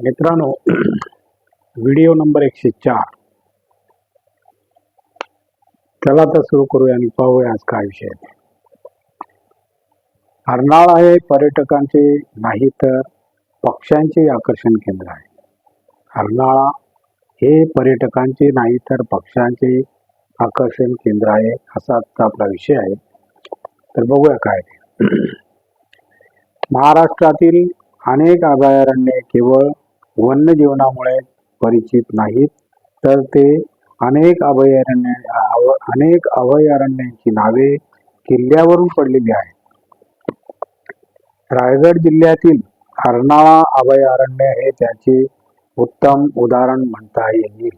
मित्रांनो video number एकशे चार. चला तर सुरू करूया आणि पाहूया आज काय विषय आहे. अर्नाळा हे पर्यटकांचे नाही तर पक्ष्यांचे आकर्षण केंद्र आहे. अर्नाळा हे पर्यटकांचे नाही तर पक्ष्यांचे आकर्षण केंद्र आहे असा आजचा आपला विषय आहे. तर बघूया काय ते. महाराष्ट्रातील अनेक अभयारण्ये केवळ वन्य जीवनामुळे परिचित नाहीत. तर ते अनेक अभयारण्य अनेक अभयारण्यांची नावे किल्ल्यावरून पडलेली आहेत. रायगड जिल्ह्यातील अर्नाळा अभयारण्य हे त्याचे उत्तम उदाहरण म्हणता येईल.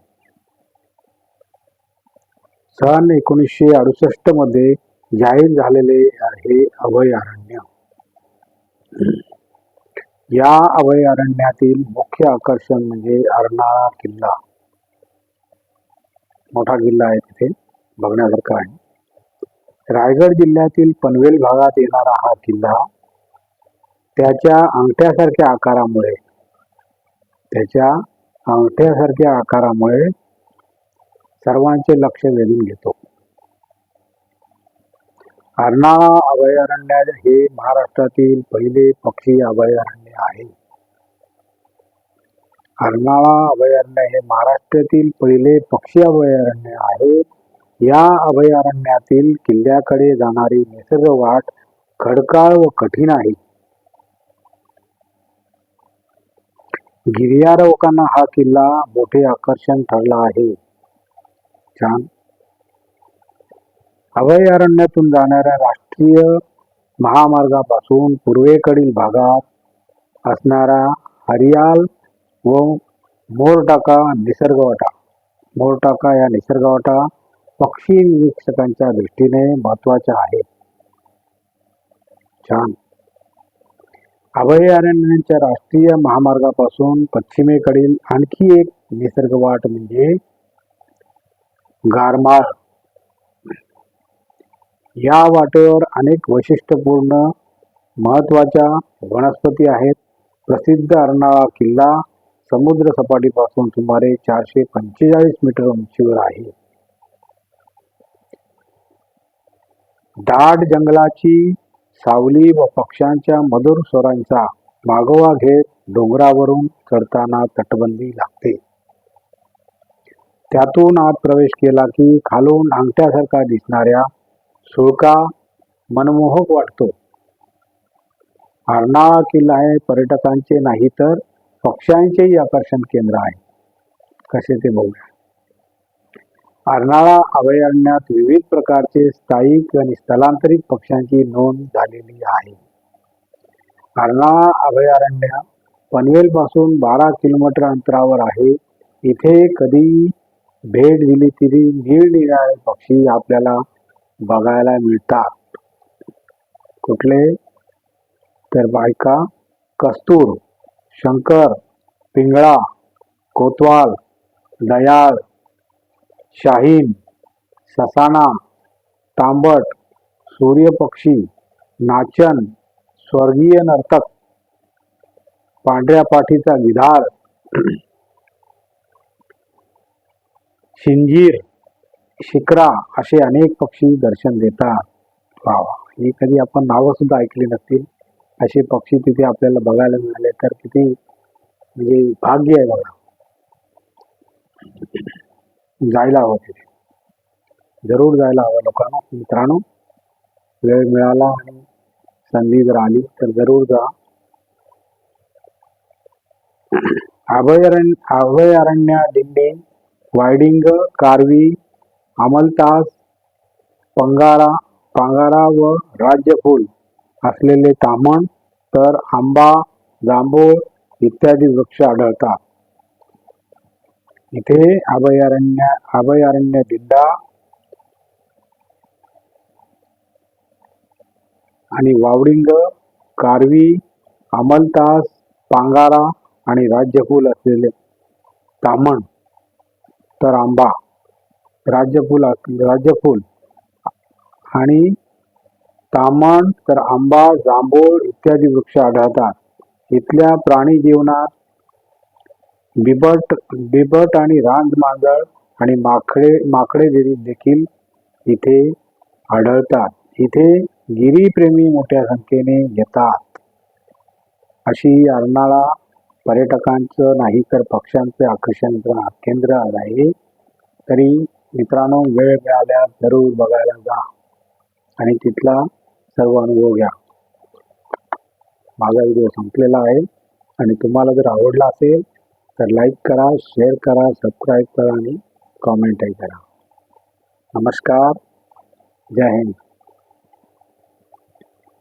सन एकोणीसशे अडुसष्टमध्ये जाहीर झालेले हे अभयारण्य. या अभयारण्यातील मुख्य आकर्षण म्हणजे अर्नाळा किल्ला. मोठा किल्ला आहे तिथे बघण्यासारखा आहे. रायगड जिल्ह्यातील पनवेल भागात येणारा हा किल्ला त्याच्या अंगठ्यासारख्या आकारामुळे त्याच्या अंगठ्यासारख्या आकारामुळे सर्वांचे लक्ष वेधून घेतो. अर्नाळा अभयारण्य हे महाराष्ट्रातील पहिले पक्षी अभयारण्य आहे. अर्नाळा अभयारण्य हे महाराष्ट्रातील पहिले पक्षी अभयारण्य आहे. या अभयारण्यातील किल्ल्याकडे जाणारी निसर्ग वाट खडकाळ व कठीण आहे. गिर्यारोहकांना हा किल्ला मोठे आकर्षण ठरला आहे. छान. अभयारण्यातून जाणाऱ्या राष्ट्रीय महामार्गापासून पूर्वेकडील भागात असणारा हरियाल व मोरटाका निसर्गवाटा. मोरटाका या निसर्गवाटा पक्षी निरीक्षकांच्या दृष्टीने महत्त्वाच्या आहेत. छान. अभयारण्यांच्या राष्ट्रीय महामार्गापासून पश्चिमेकडील आणखी एक निसर्गवाट म्हणजे गारमाळ. या वाटेवर अनेक वैशिष्ट्यपूर्ण महत्त्वाच्या वनस्पती आहेत. प्रसिद्ध अर्नाळा किल्ला समुद्र सपाटीपासून सुमारे चारशे पंचेचाळीस मीटर उंचीवर आहे. दाट जंगलाची सावली व पक्ष्यांच्या मधुर स्वरांचा मागोवा घेत डोंगरावरून चढताना तटबंदी लागते. त्यातून आत प्रवेश केला की खालून अंगठ्यासारखा दिसणाऱ्या सुळका मनमोहक वाटतो. हरणा किल्ला आहे पर्यटकांचे नाही तर पक्ष्यांचेही आकर्षण केंद्र आहे. कसे ते बघूया अर्नाळा अभयारण्यात विविध प्रकारचे स्थायिक आणि स्थलांतरित पक्ष्यांची नोंद झालेली आहे. अर्नाळा अभयारण्य पनवेल पासून बारा किलोमीटर अंतरावर आहे. इथे कधी भेट दिली तरी निरनिराळे पक्षी आपल्याला बघायला मिळतात. कुठले? तर बायका कस्तूर शंकर पिंगळा कोतवाल दयाळ शाहीन ससाना तांबट सूर्यपक्षी नाचन स्वर्गीय नर्तक पांढऱ्या पाठीचा गिधाड शिंजीर शिकरा असे अनेक पक्षी दर्शन देतात. वा ही हे कधी आपण नावं सुद्धा ऐकली नसतील. असे पक्षी तिथे आपल्याला बघायला मिळाले तर किती म्हणजे भाग्य आहे बघा. जायला हवं तिथे. जरूर जायला हवं लोकांना. मित्रांनो वेळ मिळाला आणि संधी जर आली तर जरूर जा. अभयारण्य अभयारण्य दिंडी वायडिंग कारवी अमलतास पंगारा पांगारा व राज्यफूल. असलेले तामण तर आंबा जांभूळ इत्यादी वृक्ष आढळतात. इथे अभयारण्य अभयारण्य दिंडा आणि वावडिंग कारवी अमलतास पांगारा आणि राज्यफूल असलेले तामण तर आंबा. राज्यफूल राज्यफूल आणि तामण तर आंबा जांभूळ इत्यादी वृक्ष आढळतात. इथल्या प्राणी जीवनात बिबट बिबट आणि रांज मांजर आणि माकडे माकडे गिरी देखील इथे आढळतात. इथे गिरीप्रेमी मोठ्या संख्येने येतात. अशी अर्नाळा पर्यटकांचं नाही तर पक्ष्यांचे आकर्षण केंद्र आहे. तरी मित्रांनो वेळ मिळाल्यास जरूर बघायला जा. आणि तिथला सर्व अनुभव घ्या माझा व्हिडिओ संपलेला आहे. आणि तुम्हाला जर आवडला असेल तर लाईक करा शेअर करा सबस्क्राईब करा आणि कॉमेंटही करा. नमस्कार. जय हिंद.